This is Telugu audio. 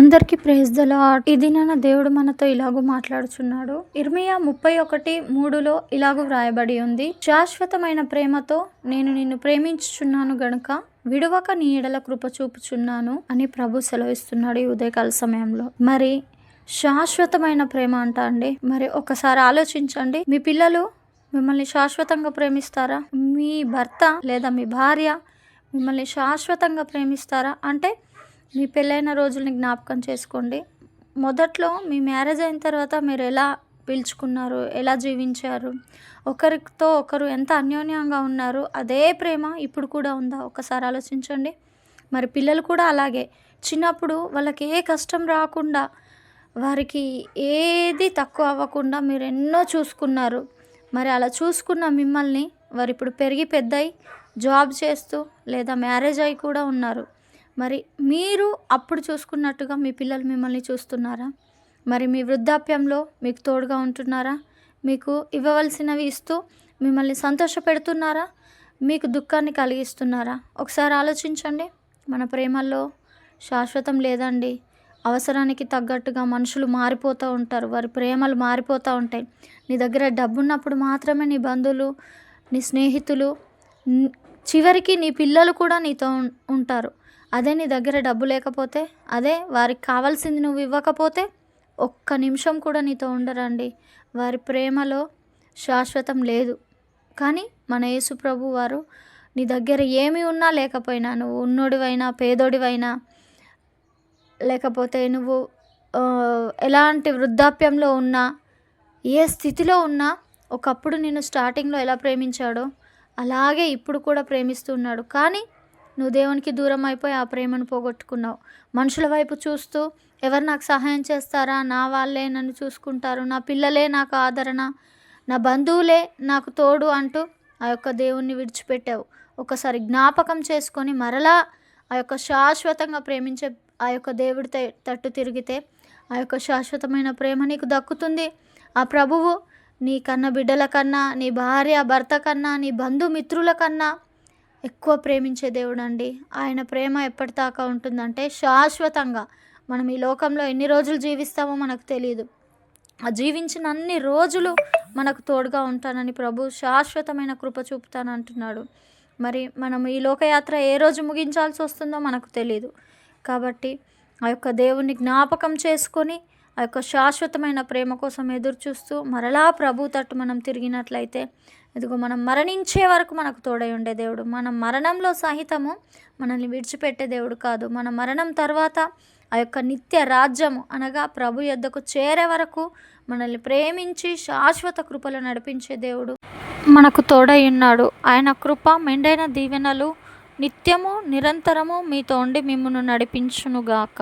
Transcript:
అందరికీ ప్రేజ్ ద లార్డ్. ఈ దినాన దేవుడు మనతో ఇలాగూ మాట్లాడుచున్నాడు. ఇర్మియా ముప్పై ఒకటి మూడులో ఇలాగూ వ్రాయబడి ఉంది. శాశ్వతమైన ప్రేమతో నేను నిన్ను ప్రేమించుచున్నాను గనుక విడువక నీ ఎడల కృప చూపుచున్నాను అని ప్రభు సెలవిస్తున్నాడు ఈ ఉదయకాల సమయంలో. మరి శాశ్వతమైన ప్రేమ అంట అండి? మరి ఒకసారి ఆలోచించండి. మీ పిల్లలు మిమ్మల్ని శాశ్వతంగా ప్రేమిస్తారా? మీ భర్త లేదా మీ భార్య మిమ్మల్ని శాశ్వతంగా ప్రేమిస్తారా? అంటే మీ పెళ్ళైన రోజుల్ని జ్ఞాపకం చేసుకోండి. మొదట్లో మీ మ్యారేజ్ అయిన తర్వాత మీరు ఎలా పిలుచుకున్నారు ఎలా జీవించారు ఒకరితో ఒకరు ఎంత అన్యోన్యంగా ఉన్నారు అదే ప్రేమ ఇప్పుడు కూడా ఉందా? ఒకసారి ఆలోచించండి. మరి పిల్లలు కూడా అలాగే. చిన్నప్పుడు వాళ్ళకి ఏ కష్టం రాకుండా వారికి ఏది తక్కువ అవ్వకుండా మీరు ఎన్నో చూసుకున్నారు. మరి అలా చూసుకున్న మిమ్మల్ని వారు ఇప్పుడు పెరిగి పెద్దయి జాబ్ చేస్తూ లేదా మ్యారేజ్ అయి కూడా ఉన్నారు. మరి మీరు అప్పుడు చూసుకున్నట్టుగా మీ పిల్లలు మిమ్మల్ని చూస్తున్నారా? మరి మీ వృద్ధాప్యంలో మీకు తోడుగా ఉంటున్నారా? మీకు ఇవ్వవలసినవి ఇస్తూ మిమ్మల్ని సంతోషపెడుతున్నారా? మీకు దుఃఖాన్ని కలిగిస్తున్నారా? ఒకసారి ఆలోచించండి. మన ప్రేమల్లో శాశ్వతం లేదండి. అవసరానికి తగ్గట్టుగా మనుషులు మారిపోతూ ఉంటారు. వారి ప్రేమలు మారిపోతూ ఉంటాయి. నీ దగ్గర డబ్బు ఉన్నప్పుడు మాత్రమే నీ బంధువులు నీ స్నేహితులు చివరికి నీ పిల్లలు కూడా నీతో ఉంటారు. అదే నీ దగ్గర డబ్బు లేకపోతే అదే వారికి కావాల్సింది నువ్వు ఇవ్వకపోతే ఒక్క నిమిషం కూడా నీతో ఉండరండి. వారి ప్రేమలో శాశ్వతం లేదు. కానీ మన యేసు ప్రభు వారు నీ దగ్గర ఏమి ఉన్నా లేకపోయినా నువ్వు ఉన్నోడివైనా పేదోడివైనా లేకపోతే నువ్వు ఎలాంటి వృద్ధాప్యంలో ఉన్నా ఏ స్థితిలో ఉన్నా ఒకప్పుడు నేను స్టార్టింగ్లో ఎలా ప్రేమించాడో అలాగే ఇప్పుడు కూడా ప్రేమిస్తున్నాడు. కానీ నువ్వు దేవునికి దూరం అయిపోయి ఆ ప్రేమను పోగొట్టుకున్నావు. మనుషుల వైపు చూస్తూ ఎవరు నాకు సహాయం చేస్తారా? నా వాళ్ళే నన్ను చూసుకుంటారు. నా పిల్లలే నాకు ఆదరణ. నా బంధువులే నాకు తోడు అంటూ ఆ యొక్క దేవుణ్ణి విడిచిపెట్టావు. ఒకసారి జ్ఞాపకం చేసుకొని మరలా ఆ యొక్క శాశ్వతంగా ప్రేమించే ఆ యొక్క దేవుడి తట్టు తిరిగితే ఆ యొక్క శాశ్వతమైన ప్రేమ నీకు దక్కుతుంది. ఆ ప్రభువు నీ కన్న బిడ్డల కన్నా నీ భార్య భర్త కన్నా నీ బంధుమిత్రుల కన్నా ఎక్కువ ప్రేమించే దేవుడు అండి ఆయన ప్రేమ ఎప్పటిదాకా ఉంటుందంటే శాశ్వతంగా. మనం ఈ లోకంలో ఎన్ని రోజులు జీవిస్తామో మనకు తెలియదు ఆ జీవించిన అన్ని రోజులు మనకు తోడుగా ఉంటానని ప్రభు శాశ్వతమైన కృప చూపుతానంటున్నాడు మరి మనం ఈ లోకయాత్ర ఏ రోజు ముగించాల్సి వస్తుందో మనకు తెలియదు కాబట్టి ఆ యొక్క దేవుని జ్ఞాపకం చేసుకొని ఆ యొక్క శాశ్వతమైన ప్రేమ కోసం ఎదురు చూస్తూ మరలా ప్రభు తట్టు మనం తిరిగినట్లయితే ఇదిగో మనం మరణించే వరకు మనకు తోడై ఉండే దేవుడు. మన మరణంలో సహితము మనల్ని విడిచిపెట్టే దేవుడు కాదు. మన మరణం తర్వాత ఆ యొక్క నిత్య రాజ్యము అనగా ప్రభు యొద్దకు చేరే వరకు మనల్ని ప్రేమించి శాశ్వత కృపలు నడిపించే దేవుడు మనకు తోడై ఉన్నాడు. ఆయన కృప మెండైన దీవెనలు నిత్యము నిరంతరము మీతో ఉండి మిమ్మల్ని నడిపించునుగాక.